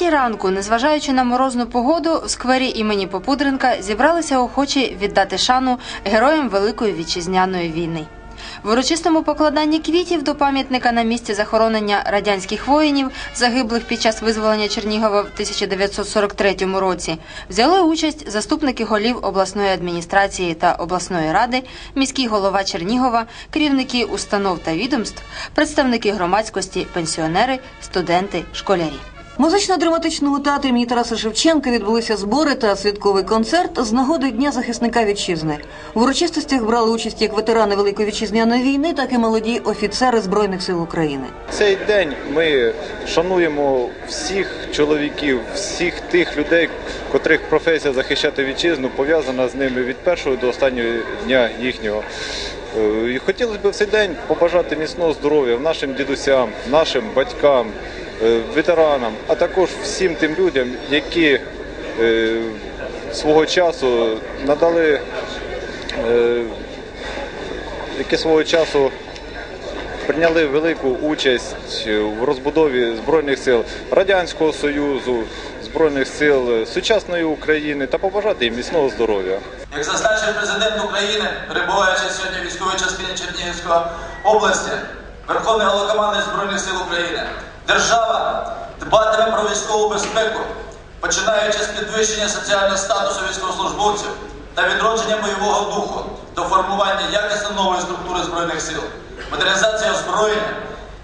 п'ятій ранку, незважаючи на морозну погоду, в сквері імені Попудренка зібралися охочі віддати шану героям Великої вітчизняної війни. В урочистому покладанні квітів до пам'ятника на місці захоронення радянських воїнів, загиблих під час визволення Чернігова в 1943 році, взяли участь заступники голів обласної адміністрації та обласної ради, міський голова Чернігова, керівники установ та відомств, представники громадськості, пенсіонери, студенти, школярі. Музично-драматичному театрі імені Тараса Шевченка відбулися збори та святковий концерт з нагоди Дня захисника вітчизни. В урочистостях брали участь як ветерани Великої вітчизняної війни, так і молоді офіцери Збройних сил України. Цей день ми шануємо всіх чоловіків, всіх тих людей, котрих професія захищати вітчизну пов'язана з ними від першого до останнього дня їхнього. Е, І хотілося б в цей день побажати міцного здоров'я нашим дідусям, нашим батькам, ветеранам, а також всім тим людям, які е, свого часу надали, е, які свого часу прийняли велику участь в розбудові збройних сил Радянського Союзу, збройних сил сучасної України та побажати їм міцного здоров'я. Як зазначив президент України, перебуваючи сьогодні в військовій частині Чернігівської області, Верховний Головнокомандувач Збройних сил України, держава дбатиме про військову безпеку, починаючи з підвищення соціального статусу військовослужбовців та відродження бойового духу до формування якісно нової структури збройних сил, модернізація озброєння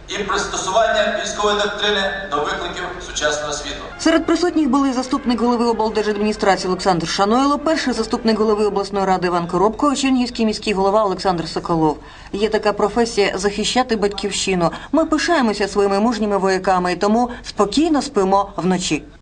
і пристосування військової доктрини до викликів сучасного світу. Серед присутніх були заступник голови облдержадміністрації Олександр Шанойло, перший заступник голови обласної ради Іван Коробко, Чернігівський міський голова Олександр Соколов. Є така професія захищати батьківщину. Ми пишаємося своїми мужніми вояками і тому спокійно спимо вночі.